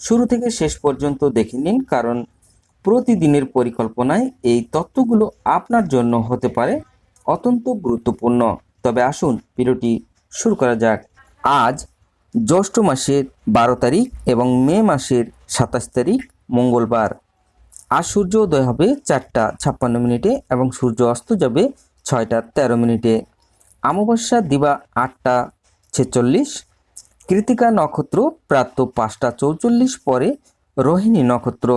শুরু থেকে শেষ পর্যন্ত দেখে নিন, কারণ প্রতিদিনের পরিকল্পনায় এই তত্ত্বগুলো আপনার জন্য হতে পারে অত্যন্ত গুরুত্বপূর্ণ। তবে আসুন, ভিডিওটি শুরু করা যাক। আজ, জ্যৈষ্ঠ মাসের বারো তারিখ এবং মে মাসের সাতাশ তারিখ, মঙ্গলবার। আজ সূর্য উদয় হবে চারটা ছাপ্পান্ন মিনিটে এবং সূর্য অস্ত যাবে ছয়টা তেরো মিনিটে। অমাবস্যা দিবা আটটা ছেচল্লিশ কৃতিকা নক্ষত্র প্রাপ্ত পাঁচটা চৌচল্লিশ পরে রোহিণী নক্ষত্র।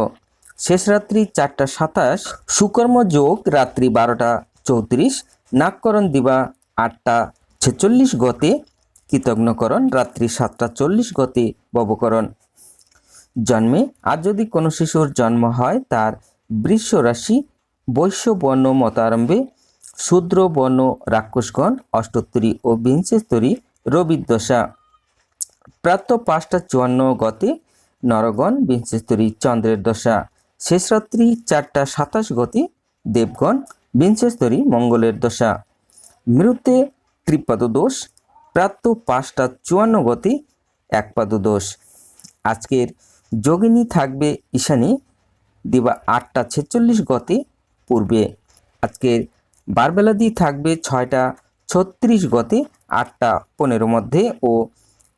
শেষ রাত্রি চারটা সাতাশ, সুকর্ম যোগ রাত্রি বারোটা চৌত্রিশ, নাগকরণ দিবা আটটা ছেচল্লিশ গতে কৃতজ্ঞকরণ রাত্রি সাতটা চল্লিশ গতে ববকরণ। জন্মে আর যদি কোনো শিশুর জন্ম হয় তার বৃষ রাশি, বৈশ্য বর্ণ মতারম্ভে, শূদ্র বর্ণ রাক্ষসগণ, অষ্টোত্তরী ও বিংশস্তরী রবির প্রাপ্ত পাঁচটা চুয়ান্ন গতে, নরগণ বিংশস্তরী চন্দ্রের দশা। শেষ রাত্রি চারটা সাতাশ গতে, দেবগণ বিংশস্তরী মঙ্গলের দশা। মৃত্যে ত্রিপাদ দোষ, প্রাপ্ত পাঁচটা চুয়ান্ন গতে, একপাদ দোষ। আজকের যোগিনী থাকবে ঈশানী, দিবা আটটা ছেচল্লিশ গতে পূর্বে। আজকের বারবেলাদি থাকবে ছয়টা ছত্রিশ গতে, আটটা পনেরো মধ্যে ও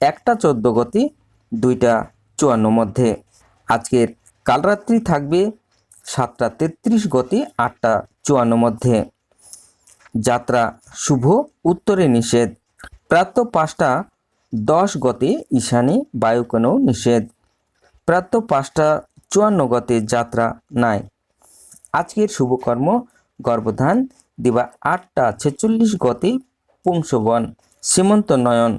একটা চোদ্দ গতি, দুইটা চুয়ান্ন মধ্যে। আজকের কালরাত্রি থাকবে সাতটা তেত্রিশ গতি, আটটা চুয়ান্ন মধ্যে। যাত্রা শুভ, উত্তরে নিষেধ। প্রাপ্ত পাঁচটা দশ গতে, ঈশানে বায়ুকোণও নিষেধ। প্রাপ্ত পাঁচটা চুয়ান্ন গতে, যাত্রা নাই। আজকের শুভকর্ম, গর্ভধান, দিবা আটটা ছেচল্লিশ গতে, পুংসবন। সীমন্ত নয়ন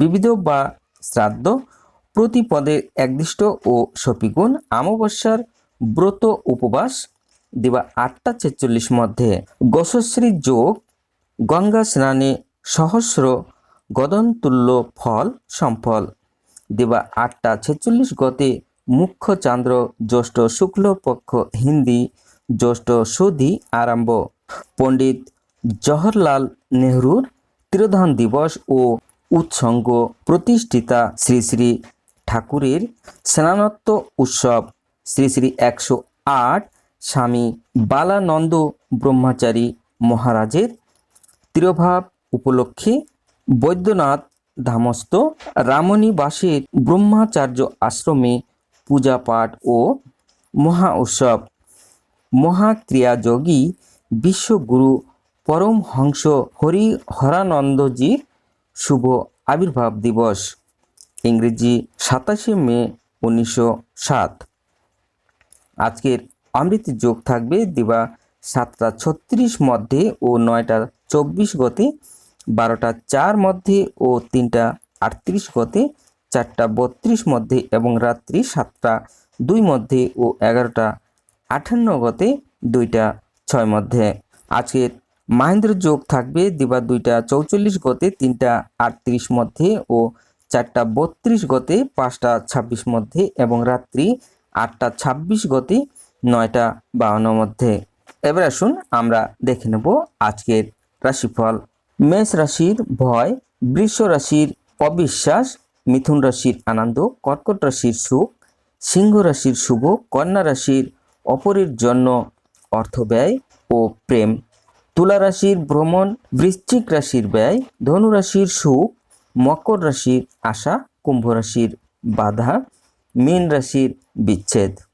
বিবিধ বা শ্রাদ্ধ প্রতি পদে একদিষ্ট ও সপিগুণ অমাবস্যার ব্রত উপবাস দিবা আটটা ছেচল্লিশ মধ্যে। গোসশ্রী যোগ, গঙ্গা স্নানে সহস্র গদনতুল্য ফল সম্ফল দিবা আটটা ছেচল্লিশ গতে মুখ্য চান্দ্র জ্যৈষ্ঠ শুক্লপক্ষ হিন্দি জ্যৈষ্ঠ সুধি আরম্ভ। পণ্ডিত জওহরলাল নেহরুর তিরোধান দিবস ও উৎসঙ্গ প্রতিষ্ঠিতা শ্রী শ্রী ঠাকুরের স্নানত্ব উৎসব। শ্রী শ্রী একশো আট স্বামী বালানন্দ ব্রহ্মচারী মহারাজের তিরোভাব উপলক্ষে বৈদ্যনাথ ধামস্থ রামণীবাসের ব্রহ্মাচার্য আশ্রমে পূজা পাঠ ও মহা উৎসব। মহাক্রিয়াযোগী বিশ্বগুরু পরমহংস হরি হরানন্দজির শুভ আবির্ভাব দিবস। ইংরেজি সাতাশে মে উনিশশো সাত। আজকের অমৃত যোগ থাকবে দিবা সাতটা ছত্রিশ মধ্যে ও নয়টা চব্বিশ গতে, বারোটা চার মধ্যে ও তিনটা আটত্রিশ গতে, চারটা বত্রিশ মধ্যে এবং রাত্রি সাতটা দুই মধ্যে ও এগারোটা আটান্ন গতে, দুইটা ছয় মধ্যে। আজকের মাহেন্দ্র যোগ থাকবে দিবা দুইটা চৌচল্লিশ গতে, তিনটা আটত্রিশ মধ্যে ও চারটা বত্রিশ গতে, পাঁচটা ছাব্বিশ মধ্যে এবং রাত্রি আটটা ছাব্বিশ গতে, নয়টা বাউন্ন মধ্যে। এবার আসুন আমরা দেখে নেব আজকের রাশিফল। মেষ রাশির ভয়, বৃষ রাশির অবিশ্বাস, মিথুন রাশির আনন্দ, কর্কট রাশির সুখ, সিংহ রাশির শুভ, কন্যা রাশির অপরের জন্য অর্থ ব্যয় ও প্রেম। তুলা রাশির ভ্রমণ, বৃশ্চিক রাশির ব্যয়, ধনু রাশির সুখ, মকর রাশির আশা, কুম্ভ রাশির বাধা, মীন রাশির বিচ্ছেদ।